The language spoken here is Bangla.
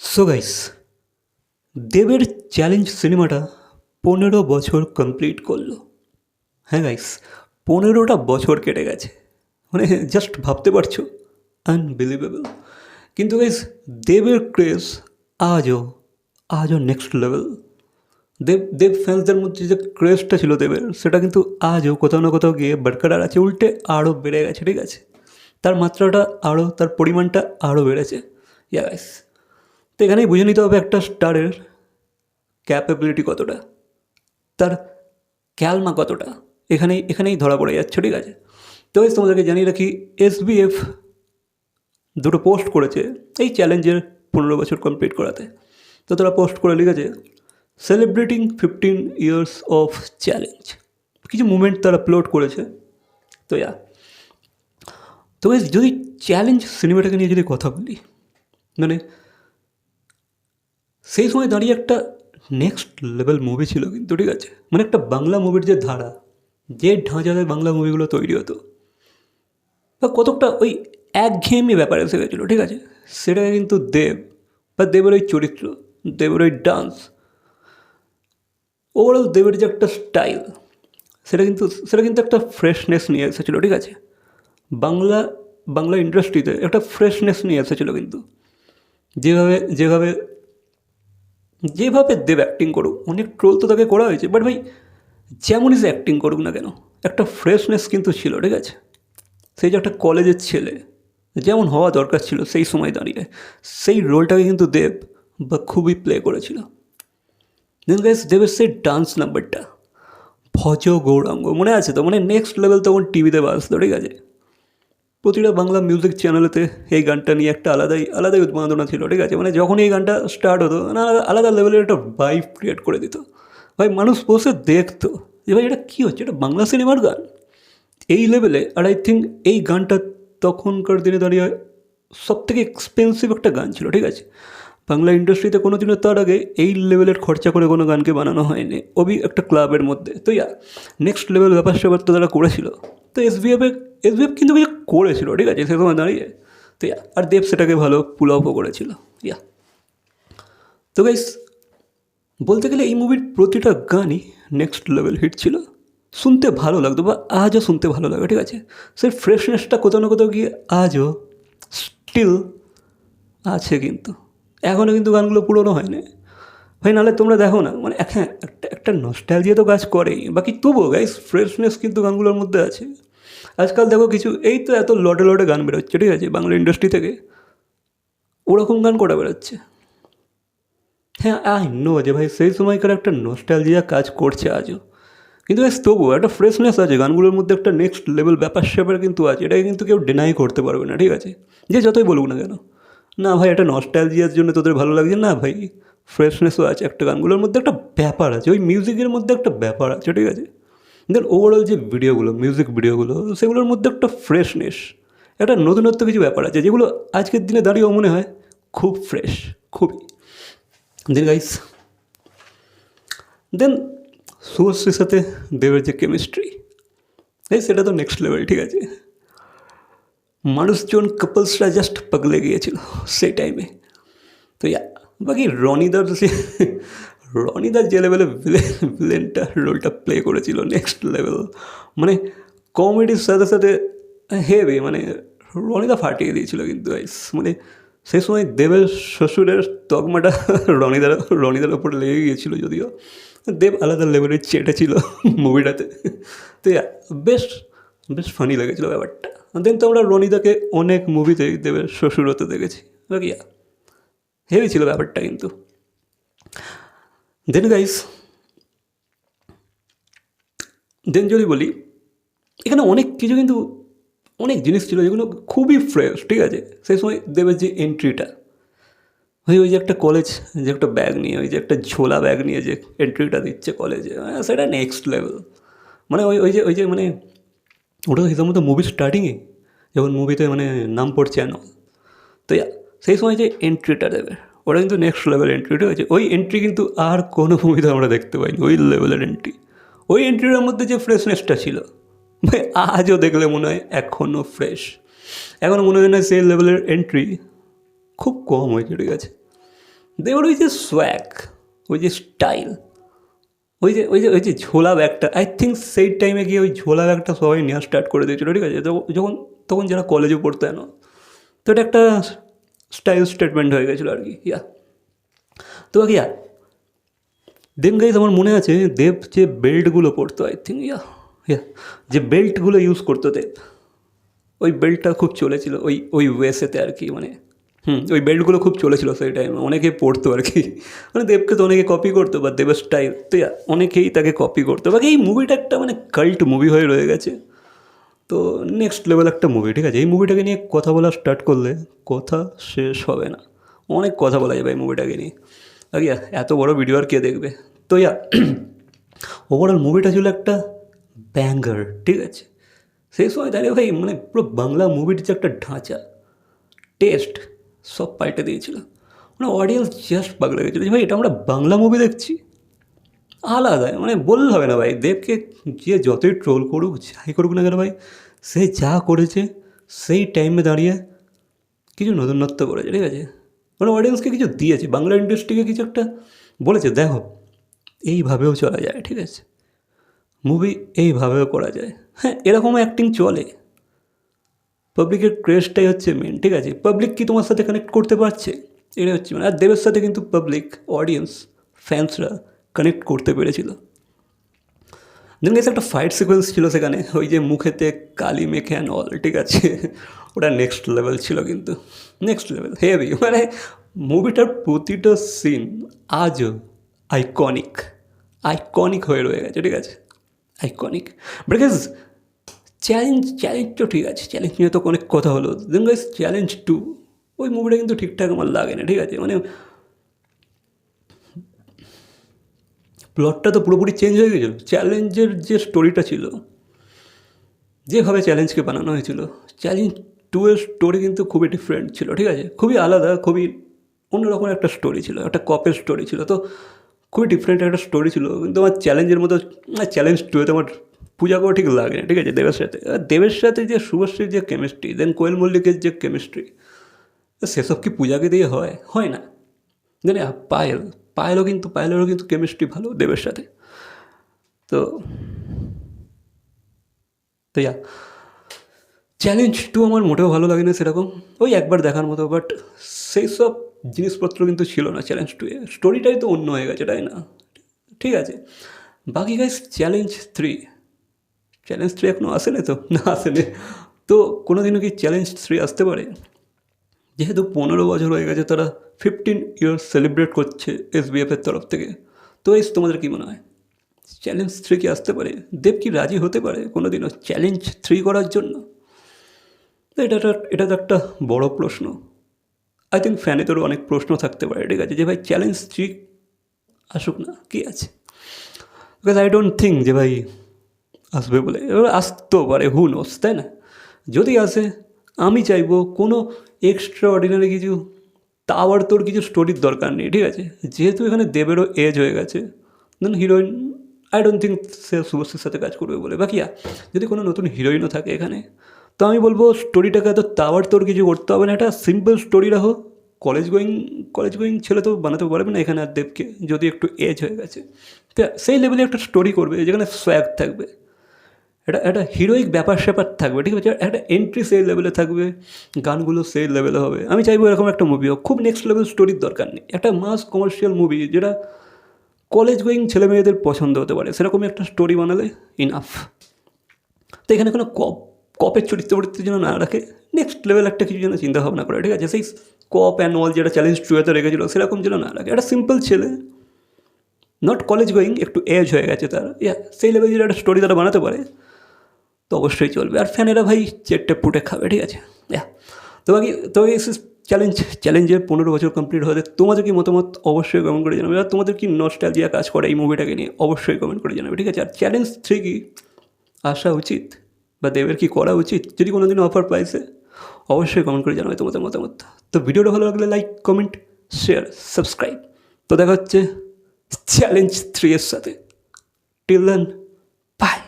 সো গাইস দেবের চ্যালেঞ্জ সিনেমাটা পনেরো বছর কমপ্লিট করল। হ্যাঁ গাইস পনেরোটা বছর কেটে গেছে। মানে জাস্ট ভাবতে পারছ? আনবিলিভেবল কিন্তু গাইস দেবের ক্রেজ আজও আজও নেক্সট লেভেল দেব দেব ফ্যান্সদের মধ্যে যে ক্রেজটা ছিল দেবের সেটা কিন্তু আজও কোথাও না কোথাও গিয়ে বরকরার আছে। উল্টে আরও বেড়ে গেছে, ঠিক আছে? তার মাত্রাটা আরও, তার পরিমাণটা আরও বেড়েছে। ইয়া গাইস তো এখানেই বুঝে নিতে হবে একটা স্টারের ক্যাপাবিলিটি কতটা। তার ক্যালমা কতটা। এখানেই এখানেই ধরা পড়ে যাচ্ছে ঠিক আছে? তো guys, তোমাদেরকে জানিয়ে রাখি এসবিএফ দুটো পোস্ট করেছে এই চ্যালেঞ্জের পনেরো বছর কমপ্লিট করাতে। তো তারা পোস্ট করে লিখেছে celebrating fifteen years of challenge কিছু মুমেন্ট তারা আপলোড করেছে। তো ইয়া। তো যদি চ্যালেঞ্জ সিনেমাটাকে নিয়ে যদি কথা বলি মানে সেই সময় দাঁড়িয়ে একটা নেক্সট লেভেল মুভি ছিল কিন্তু, ঠিক আছে? মানে একটা বাংলা মুভির যে ধারা, যে ঢাঁচাতে বাংলা মুভিগুলো তৈরি হতো, বা কতকটা ওই একঘেয়েমি ব্যাপার এসে গেছিল, ঠিক আছে? সেটাকে কিন্তু দেব, বা দেবের ওই চরিত্র, দেবের ওই ডান্স ওভারঅল দেবের যে একটা স্টাইল সেটা কিন্তু সেটা কিন্তু একটা ফ্রেশনেস নিয়ে এসেছিল, ঠিক আছে? বাংলা বাংলা ইন্ডাস্ট্রিতে একটা ফ্রেশনেস নিয়ে এসেছিল কিন্তু। যেভাবে যেভাবে যেভাবে দেব অ্যাক্টিং করুক, অনেক ট্রোল তো তাকে করা হয়েছে বাট ভাই যেমনই সে অ্যাক্টিং করুক না কেন, একটা ফ্রেশনেস কিন্তু ছিল, ঠিক আছে? সেই যে একটা কলেজের ছেলে, যেমন হওয়া দরকার ছিল, সেই সময় দাঁড়িয়ে, সেই রোলটাকে কিন্তু দেব বা খুবই প্লে করেছিল। দেন গাইস দেবের সেই ডান্স নাম্বারটা ভজ গৌরাঙ্গ, মনে আছে তো? মানে নেক্সট লেভেল তখন টিভিতে বাজতো, ঠিক আছে? প্রতিটা বাংলা মিউজিক চ্যানেলেতে এই গানটা নিয়ে একটা আলাদাই আলাদাই উন্মাদনা ছিল, ঠিক আছে? মানে যখন এই গানটা স্টার্ট হতো না আলাদা আলাদা লেভেলের একটা ভাইব ক্রিয়েট করে দিত। ভাই, মানুষ বসে দেখতো যে ভাই, এটা কী হচ্ছে? এটা বাংলা সিনেমার গান? এই লেভেলে আর আই থিঙ্ক এই গানটা তখনকার দিনে দাঁড়িয়ে সব থেকে এক্সপেন্সিভ একটা গান ছিল, ঠিক আছে? বাংলা ইন্ডাস্ট্রিতে কোনো দিনও তার আগে এই লেভেলের খরচা করে কোনো গানকে বানানো হয়নি। ওবি একটা ক্লাবের মধ্যে। তো ইয়া নেক্সট লেভেল ব্যাপার স্যাপার তো তারা করেছিল। তো এসবিএফে এসবিএফ কিন্তু কিছু করেছিল, ঠিক আছে? সে সময় দাঁড়িয়ে। তো আর দেব সেটাকে ভালো পুল আপও করেছিল, ইয়া। তো গাইস বলতে গেলে এই মুভির প্রতিটা গানই নেক্সট লেভেল হিট ছিল। শুনতে ভালো লাগতো বা আজও শুনতে ভালো লাগে, ঠিক আছে? সেই ফ্রেশনেসটা কোথাও না কোথাও গিয়ে আজও স্টিল আছে কিন্তু। এখনও কিন্তু গানগুলো পুরনো হয়নি। ভাই, নাহলে তোমরা দেখো না মানে হ্যাঁ একটা একটা দিয়ে তো কাজ করেই। বাকি তবুও গাইস ফ্রেশনেস কিন্তু গানগুলোর মধ্যে আছে। আজকাল দেখো কিছু, এই তো এত লটে লটে গান বেরোচ্ছে, ঠিক আছে? বাংলা ইন্ডাস্ট্রি থেকে। ওরকম গান করা বেরোচ্ছে? হ্যাঁ আই নো যে ভাই, সেই সময়কার একটা নস্টালজিয়া কাজ করছে আজও। কিন্তু বেশ তবুও একটা ফ্রেশনেস আছে, গানগুলোর মধ্যে একটা নেক্সট লেভেল ব্যাপার স্যাপার কিন্তু আছে, এটাকে কিন্তু কেউ ডিনাই করতে পারবে না, ঠিক আছে? যে যতই বলুক না কেন। না ভাই এটা নস্টালজিয়ার জন্য তোদের ভালো লাগছে? না ভাই ফ্রেশনেসও আছে একটা গানগুলোর মধ্যে একটা ব্যাপার আছে, ওই মিউজিকের মধ্যে একটা ব্যাপার আছে, ঠিক আছে? দেন ওভারঅল যে ভিডিওগুলো মিউজিক ভিডিওগুলো সেগুলোর মধ্যে একটা ফ্রেশনেস একটা নতুনত্ব কিছু ব্যাপার আছে, যেগুলো আজকের দিনে দাঁড়িয়েও মনে হয় খুব ফ্রেশ খুবই। দেন গাইস দেন শুভশ্রীর সাথে দেবের যে কেমিস্ট্রি এই সেটা তো নেক্সট লেভেল ঠিক আছে? মানুষজন কাপলসরা জাস্ট পাগলে গিয়েছিল সেই টাইমে তো ইয়া বাকি রনিদার যে রনিদার যে লেভেলে ভিলেনটা রোলটা প্লে করেছিল নেক্সট লেভেল মানে কমেডির সাথে সাথে হেভি মানে রনিদা ফাটিয়ে দিয়েছিল কিন্তু। মানে সেই সময় দেবের শ্বশুরের তকমাটা রনিদার রনিদার ওপর লেগে গিয়েছিল যদিও। দেব আলাদা লেভেলের চেটে ছিল মুভিটাতে তো বেশ বেশ ফানি লেগেছিলো ব্যাপারটা। দেন তো আমরা রনিদাকে অনেক মুভিতেই দেবের শ্বশুর হতে দেখেছি। হেভি ছিল ব্যাপারটা কিন্তু। দেন গাইস দেন যদি বলি এখানে অনেক কিছু কিন্তু অনেক জিনিস ছিল যেগুলো খুবই ফ্রেশ ঠিক আছে? সেই সময় দেবের যে এন্ট্রিটা ওই ওই যে একটা কলেজ যে একটা ব্যাগ নিয়ে ওই যে একটা ঝোলা ব্যাগ নিয়ে যে এন্ট্রিটা দিচ্ছে কলেজে হ্যাঁ, সেটা নেক্সট লেভেল মানে ওই ওই যে ওই যে মানে ওটা হিসাব মতো মুভি স্টার্টিংয়ে যখন মুভিতে মানে নাম পড়ছে না তো সেই সময় যে এন্ট্রিটা দেবে। ওটা কিন্তু নেক্সট লেভেল এন্ট্রি ঠিক আছে? ওই এন্ট্রি কিন্তু আর কোনো মুভিতে আমরা দেখতে পাইনি, ওই লেভেলের এন্ট্রি ওই এন্ট্রিটার মধ্যে যে ফ্রেশনেসটা ছিল ভাই আজও দেখলে মনে হয় এখনও ফ্রেশ এখনও মনে হয় না সেই লেভেলের এন্ট্রি খুব কম হয়েছে, ঠিক আছে? দেবের ওই যে সোয়াক ওই যে স্টাইল ওই যে ওই যে ওই যে ঝোলা ব্যাগটা আই থিঙ্ক সেই টাইমে গিয়ে ওই ঝোলা ব্যাগটা সবাই নেওয়া স্টার্ট করে দিয়েছিল, ঠিক আছে? যখন, তখন যারা কলেজে পড়তো না তো এটা একটা স্টাইল স্টেটমেন্ট হয়ে গেছিল আর কি ইয়া তো বাকি ইয়া দেন গাইজ আমার মনে আছে দেব যে বেল্টগুলো পরতো আই থিঙ্ক ইয়া ইয়া যে বেল্টগুলো ইউজ করতো দেব, ওই বেল্টটা খুব চলেছিল, ওই ওই ওয়েসেতে আর কি মানে হুম, ওই বেল্টগুলো খুব চলেছিল সেই টাইমে অনেকে পড়তো আর কি। মানে দেবকে তো অনেকে কপি করতো বা দেবের স্টাইল তো অনেকেই তাকে কপি করতো। বাকি এই মুভিটা একটা মানে কাল্ট মুভি হয়ে রয়ে গেছে। তো নেক্সট লেভেল একটা মুভি ঠিক আছে? এই মুভিটাকে নিয়ে কথা বলা স্টার্ট করলে কথা শেষ হবে না। অনেক কথা বলা যাবে এই মুভিটাকে নিয়ে। ইয়া, এত বড় ভিডিও আর কে দেখবে? তো ইয়া ওভারঅল মুভিটা ছিল একটা ব্যাঙ্গার ঠিক আছে? সেই সময় দাঁড়িয়ে ভাই মানে পুরো বাংলা মুভির যে একটা ঢাঁচা টেস্ট সব পাল্টে দিয়েছিল। মানে অডিয়েন্স জাস্ট পাগলা গেছিল যে ভাই, এটা আমরা বাংলা মুভি দেখছি। আলাদা মানে বললে হবে না ভাই। দেবকে যে যতই ট্রোল করুক, যাই করুক না কেন ভাই, সে যা করেছে, সেই টাইমে দাঁড়িয়ে কিছু নতুনত্ব করেছে, ঠিক আছে? মানে অডিয়েন্সকে কিছু দিয়েছে, বাংলা ইন্ডাস্ট্রিকে কিছু একটা বলেছে, দেখো, এইভাবেও চলা যায়, ঠিক আছে? মুভি এইভাবেও করা যায়। হ্যাঁ এরকম অ্যাক্টিং চলে। পাবলিকের ক্রেজটাই হচ্ছে মেন ঠিক আছে? পাবলিক কি তোমার সাথে কানেক্ট করতে পারছে? এটাই হচ্ছে মানে আর দেবের সাথে কিন্তু পাবলিক অডিয়েন্স ফ্যান্সরা কানেক্ট করতে পেরেছিল। দেন গেছে একটা ফাইট সিকোয়েন্স ছিল সেখানে, ওই যে মুখেতে কালি মেখে অ্যান্ড অল ঠিক আছে? ওটা নেক্সট লেভেল ছিল কিন্তু। নেক্সট লেভেল হেভি মানে মুভিটার প্রতিটা সিন আজও আইকনিক আইকনিক হয়ে রয়ে গেছে, ঠিক আছে? আইকনিক বিকজ চ্যালেঞ্জ চ্যালেঞ্জ তো ঠিক আছে চ্যালেঞ্জ নিয়ে তো অনেক কথা হলো। দেন চ্যালেঞ্জ টু ওই মুভিটা কিন্তু ঠিকঠাক আমার লাগে না, ঠিক আছে? মানে প্লটটা তো পুরোপুরি চেঞ্জ হয়ে গেছিল। চ্যালেঞ্জের যে স্টোরিটা ছিল, যেভাবে চ্যালেঞ্জকে বানানো হয়েছিল চ্যালেঞ্জ টু এর স্টোরি কিন্তু খুবই ডিফারেন্ট ছিল, ঠিক আছে? খুবই আলাদা, খুবই অন্যরকম একটা স্টোরি ছিল, একটা কপের স্টোরি ছিল। তো খুবই ডিফারেন্ট একটা স্টোরি ছিল। কিন্তু আমার চ্যালেঞ্জের মতো চ্যালেঞ্জ টুয়েতে আমার পূজা করে ঠিক লাগে ঠিক আছে, দেবের সাথে। দেবের সাথে যে শুভশ্রীর যে কেমিস্ট্রি দেন কোয়েল মল্লিকের যে কেমিস্ট্রি সেসব কি পূজাকে দিয়ে হয়? হয় না। জানি পায়েল পায়েলও কিন্তু পায়েলেরও কিন্তু কেমিস্ট্রি ভালো দেবের সাথে। তো তো ইয়া। চ্যালেঞ্জ টু আমার মোটেও ভালো লাগে না সেরকম। ওই একবার দেখার মতো বাট সেই সব জিনিসপত্র কিন্তু ছিল না চ্যালেঞ্জ টু এ। স্টোরিটাই তো অন্য হয়ে গেছে, তাই না? ঠিক আছে। বাকি guys challenge three challenge three এখনও আসেনি তো? না, আসেনি। তো কোনো দিনও কি চ্যালেঞ্জ থ্রি আসতে পারে? যেহেতু পনেরো বছর হয়ে গেছে তারা ফিফটিন ইয়ার্স সেলিব্রেট করছে এসবিএফের তরফ থেকে। তো এই তোমাদের কী মনে হয়? চ্যালেঞ্জ থ্রি কি আসতে পারে? দেব কি রাজি হতে পারে কোনো দিনও চ্যালেঞ্জ থ্রি করার জন্য? এটা এটা তো একটা বড় প্রশ্ন। আই থিঙ্ক ফ্যানে ফ্যানেদেরও অনেক প্রশ্ন থাকতে পারে, ঠিক আছে? যে ভাই চ্যালেঞ্জ থ্রি আসুক না, কি আছে? বিকজ আই ডোন্ট থিঙ্ক যে ভাই আসবে বলে। এবার আসতেও পারে হু নোস তাই না? যদি আসে, আমি চাইব কোনো এক্সট্রা অর্ডিনারি কিছু তাওয়ার তোর কিছু স্টোরির দরকার নেই, ঠিক আছে? যেহেতু এখানে দেবেরও এজ হয়ে গেছে then heroine I don't think সে শুভশ্রীর সাথে কাজ করবে বলে। বাকি যদি কোনো নতুন হিরোইনও থাকে এখানে, তো আমি বলব স্টোরিটাকে এত তাওয়ার তোর কিছু করতে হবে না একটা সিম্পল স্টোরি রাখো। কলেজ গোয়িং কলেজ গোয়িং ছেলে তো বানাতে পারবে না এখানে আর দেবকে, যদি একটু এজ হয়ে গেছে। তো সেই লেভেলে একটা স্টোরি করবে যেখানে সোয়াগ থাকবে। এটা একটা হিরোইক ব্যাপার স্যাপার থাকবে, ঠিক আছে? একটা এন্ট্রি সেই লেভেলে থাকবে, গানগুলো সেই লেভেলে হবে। আমি চাইব এরকম একটা মুভি হোক, খুব নেক্সট লেভেল স্টোরির দরকার নেই। একটা মাস কমার্শিয়াল মুভি যেটা কলেজ গোয়িং ছেলে মেয়েদের পছন্দ হতে পারে, সেরকমই একটা স্টোরি বানালে ইনাফ তো এখানে কোনো কপ কপের চরিত্র চরিত্র যেন না রাখে নেক্সট লেভেল একটা কিছু যেন চিন্তা ভাবনা করে, ঠিক আছে? সেই কপ অ্যান্ড অল যেটা চ্যালেঞ্জ টুয়েতে রেখেছিলো, সেরকম যেন না রাখে। একটা সিম্পল ছেলে নট কলেজ গোয়িং একটু এজ হয়ে গেছে তার। সেই লেভেল যেটা একটা স্টোরি তারা বানাতে পারে তো অবশ্যই চলবে। আর ফ্যানেরা ভাই চেটে পুটে খাবে, ঠিক আছে? তো বাকি, তো এই চ্যালেঞ্জ চ্যালেঞ্জের পনেরো বছর কমপ্লিট হতে তোমাদের কি মতামত অবশ্যই কমেন্ট করে জানাবে। আর তোমাদের কি নস্টালজিয়া কাজ করে এই মুভিটাকে নিয়ে অবশ্যই কমেন্ট করে জানাবে, ঠিক আছে? আর চ্যালেঞ্জ থ্রি কি? আসা উচিত বা দেবের কি করা উচিত? যদি কোনো দিন অফার পাইছে, অবশ্যই কমেন্ট করে জানাবে তোমাদের মতামত। তো ভিডিওটা ভালো লাগলে লাইক কমেন্ট শেয়ার সাবস্ক্রাইব তো দেখা হচ্ছে চ্যালেঞ্জ থ্রি এর সাথে। Till then by